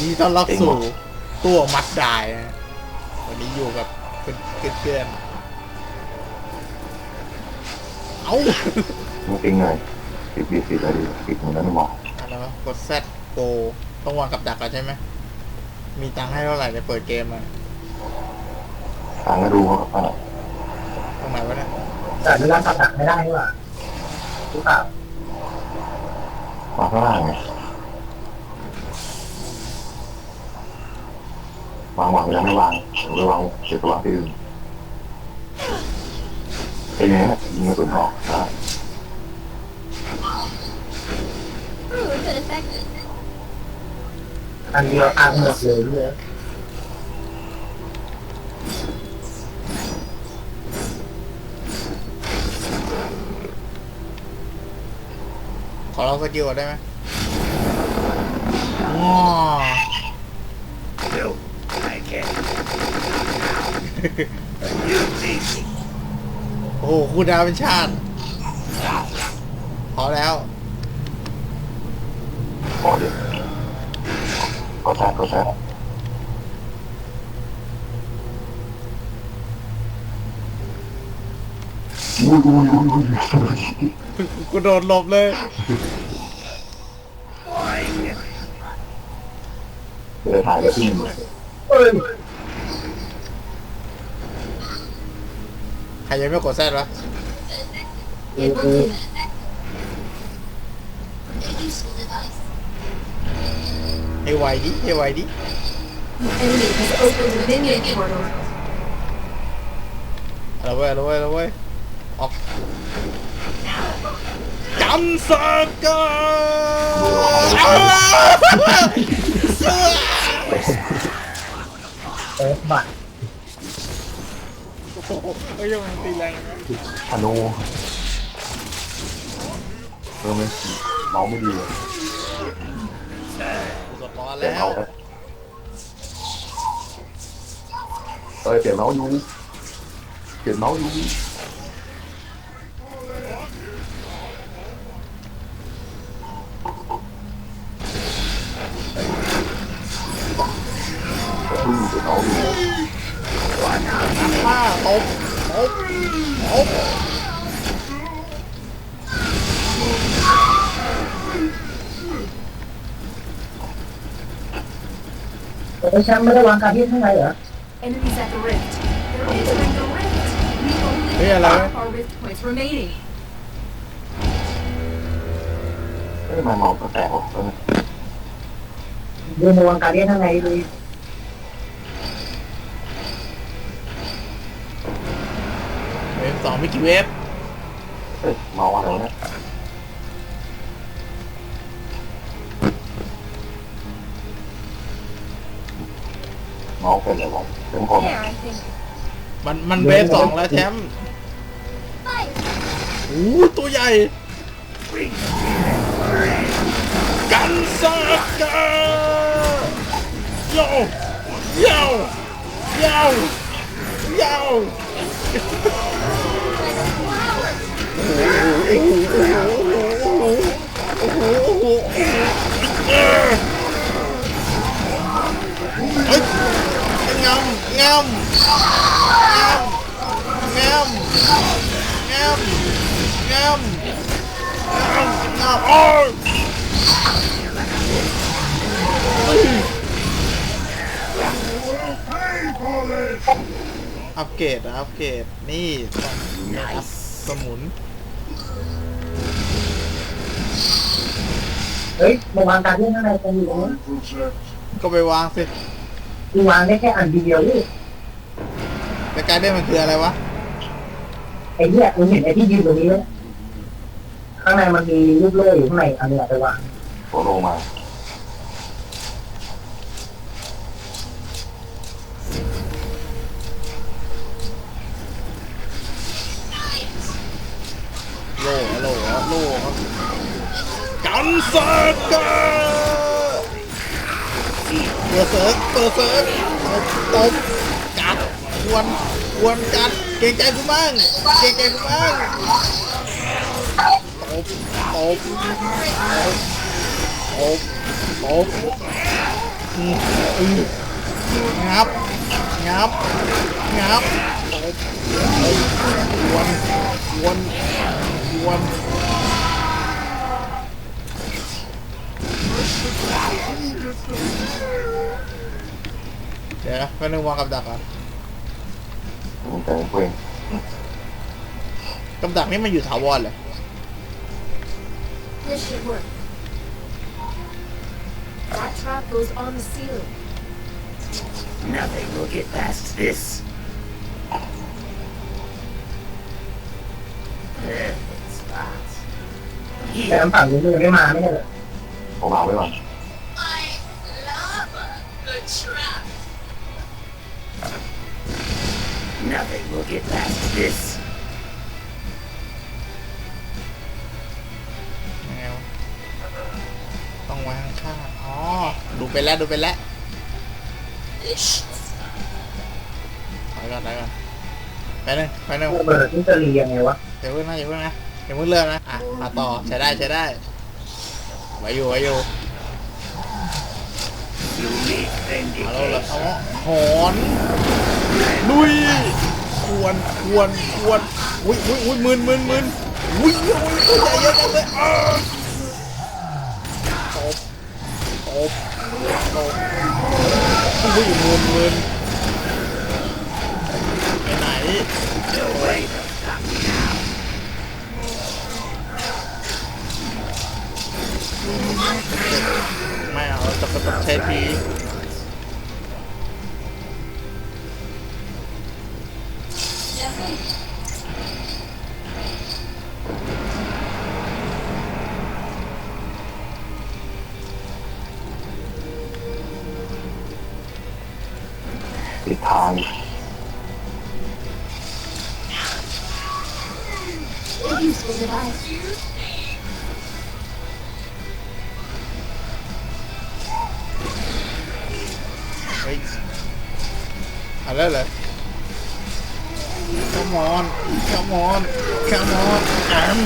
นี่ต้อนรับสู่ตัวมัดดายนะวันนี้อยู่กับเพื่อนเพื่อนๆเอ้ามึงติ้งหน่อยปิดบีซีอะไรดีปิดหัวนั้นหมอกอะไรวะกด Z Go ต้องวางกับดักกันใช่ไหมมีตังค์ให้เท่าไหร่ในเปิดเกมอะทางก็ดูเขาอะตรงไหนวะเนี่ยแต่เวลาตัดหนักไม่ได้นี่หว่ารู้เปล่ามาข้างล่างไง วางวางยังไม่วางหรือวางเก็บตัววางที่อื่นไอ้เนี้ยยิงกระสุนออกนะอันเดียวตังค์หมดเลยเลยขอเราสกิลก่อนได้ไหมง้อ No, I can't. โอ้โหคูดาวเป็นชาติ พอแล้ว พอเดี๋ยวก็แทกก็แทกอุ้ยอุ้ยอุ้ยอุ้ยกูโดดหลบเลยเดี๋ยวถ่ายแล้วทิ้งเลย เอ้ย ใครยังไม่กดแซดวะเออเออให้ไวดิให้ไวดิ Enemy has opened a minion portal. เอาละเว้ยเอาละเว้ยเอาละเว้ยออกกันสักกาเออบัตร เฮ้ยยังมันตีแรงนะธนูเออไม่เมาไม่ดีเลยสปอนเปลี่ยนแล้เมาว ส์เอ้ยเปลี่ยนเมาส์อยู่เปลี่ยนเมาส์อยู่อืมเปลี่ยนเมาส์อยู่ ป้าตบตบตบเออแชมป์ไม่ได้วางการที่ข้างในเหรอ Enemies at the rift. They're entering the rift. We only เฮ้ยอะไร have วะ our rift points remaining. เอ้ยมาเมาส์ก็แตกออกแล้วนะ เดินมาวางการที่ข้างในเลย วฟสองไม่กี่เวฟเอ้ยเมาส์อะไรวะเนี่ยเมาส์เป็นอะไรวะเป็นคน There, I think. มันมันเวฟสองแล้วแชมป์โอ้โหตัวใหญ่ กันสักกาโยโยโยโย งามงามงามงามงามงามงามโอ้ยอัปเกรดอะอัปเกรดนี่อัพสมุน เฮ้ยมาวางการที่ข้างในตรงอยู่ตรงนี้ก็ไปวางสิกูวางได้แค่อันเดียวนี่แต่การได้มันคืออะไรวะไอ้เนี่ยมึงเห็นไอ้ที่ยืนตรงนี้ไหมข้างในมันมีรูปเลื่อยอยู่ข้างในอันนี้ไปวางโฟโลมา โล่โล่โล่ครับ กันเซิร์กเกอร์เปิดเซิร์กเปิดเซิร์กตบตบกัดควนควนกัดเก่งใจกูบ้างเก่งใจกูบ้างตบตบตบตบตบอืมอืองับงับงับตบเอ้ยวนวนวน เดี๋ยวนะแป๊บนึงวางกับดักก่อนแต่เพื่อนกับดักนี่มันอยู่ถาวรเลย This should work. That trap goes on the ceiling. Nothing will get past this. Perfect spot. แต่ Here, ลำฝั่งนู้นยังไม่มาไม่ใช่เหรอ ผมเอาไว้ก่อน nothing will get past this. ยังไงวะต้องวางข้างๆอ๋อ ดูไปแล้ว ดูไปแล้วไปก่อนไปก่อนไปหนึ่งไปหนึ่งระเบิดนิสรียังไงวะอย่าเพิ่งนะอย่าเพิ่งนะอย่าเพิ่งเลิกนะ อะมาต่อ ใช้ได้ ใช้ได้ไว้อยู่ไว้อยู่เอาแล้วเหอ vindication. เอาหอนลุยควนควนควนอุ้ยอุ้ยอุ้ยมึนมึนมึนอุ้ยอุ้ยอุ้ยใจเย็นจังเลยตบตบตบอุ้ยมึนมึนไปไหน เอาจะก็ต้องใช้ทีติดทาง Useful device. อาแล้วเหรอ Come on Come on Come on แอม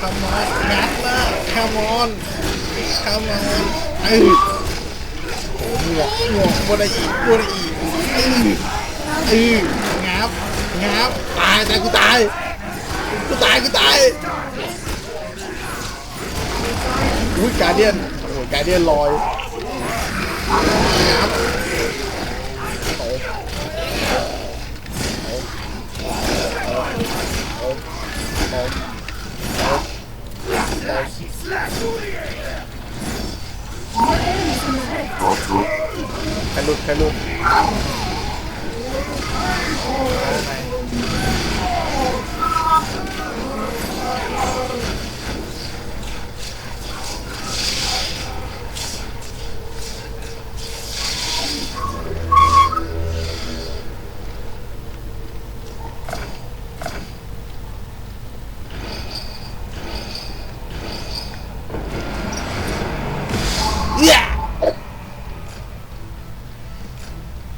Come on งัดละ Come on Come on เอ้ยโอ้หมวกหมวกบัวได้อีกบัวได้อีกเอ้ยเอ้ยงับงับตายตายกูตายกูตายกูตายอุ้ยการเดียนโอ้ยการเดียนลอย Ow!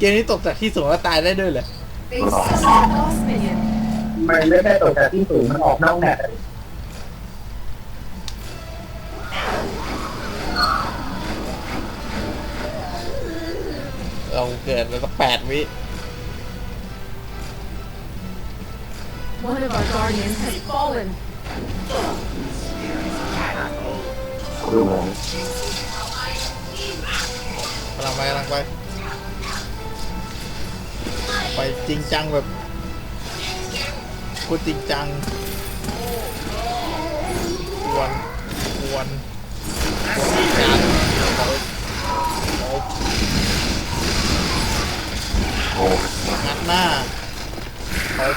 เกมนี้ตกจากที่สูงแล้วตายได้ด้วยเหรอ Base system boss minion. มันไม่ได้ตกจากที่สูงมันออกนอกแนวเราเกิดมาสักแปดวิ One of our guardians has fallen. เรื่องอะไรกำลังไปกำลังไป ไปจริงจังแบบพูดจริงจังกวนกวนกวนอีกการโอ้โอ้งัดหน้าเอา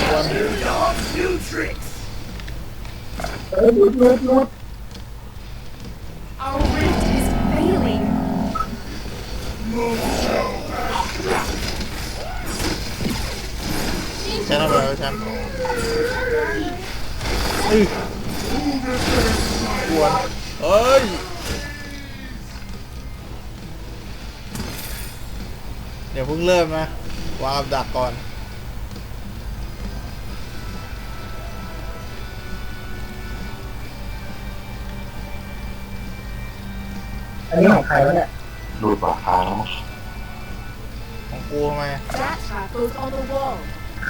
กวนเออลุดลุดลุด Our rift is failing. ใช้ทำอะไรวะแชมป์เอ้ยกวนเอ้ยเดี๋ยวเพิ่งเริ่มนะวางกับดักก่อนอันนี้ของใครวะเนี่ยหลุดปากค้างของกูทำไม That trap goes on the wall. ข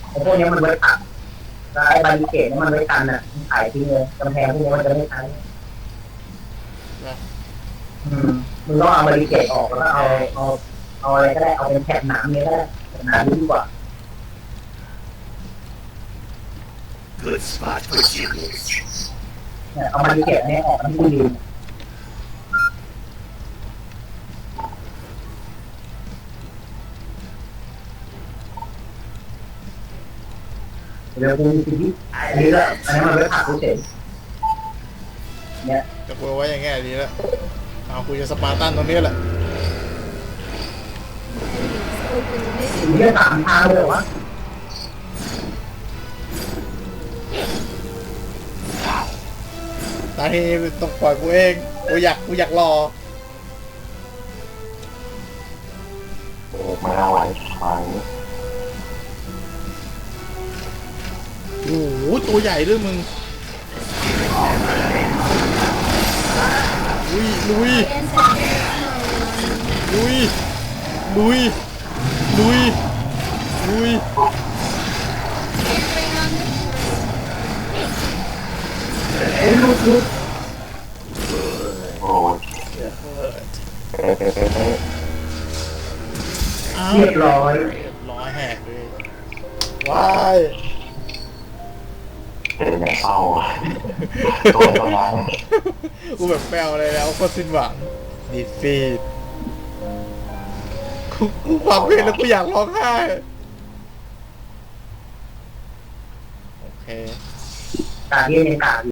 ไอ้พวกเนี้ยมันไว้ขับแล้วไอ้บาริเกตเนี่ยมันไว้กันอะมันขายทิ้งเลยกำแพงพวกเนี้ยมันจะไม่ใช้นะ อืมมึงต้องเอาบาริเกตออกแล้วก็เอาเอาเอาอะไรก็ได้เอาเป็นแผ่นหนามเนี่ยก็ได้แผ่นหนามดีกว่า Good spot for Julius. เนี่ยเอาบาริเกตเนี่ยออกมันที่ดี เดี๋ยวกูมีชีวิตอัน I นี้ก็ love อันนี้มันไว้ผักกูเฉยเนี่ยจะกูเอาไว้อย่างเงี้ยดีแล้วเอากูจะสปาร์ตันตรงนี้แหละ Enemies open to อี mission. กแค่สามทางเลยเหรอวะตาทีต้องปล่อยกูเองกูอยากกูอยากรอเออมาไหวม อ้โหตัวใหญ่ด้วยมึงลุยลุย Ancestors. ลุยลุยลุยลุย Entering on this. เอ้ยลุกลุกโอ้ยเอ๊ะเอ๊ะเอ๊ะเอ๊ะอ้าวเรียบร้อยเรียบร้อยแหกเลยว้าย เอ๊ะเนี่ยเศร้าตัวตัวนั้นกูแบบแปลวเลยแล้วก็สิ้นหวังดีฟีดกูกูฟังเพลงแล้วกูอยากร้องไห้โอเคการที่มีกา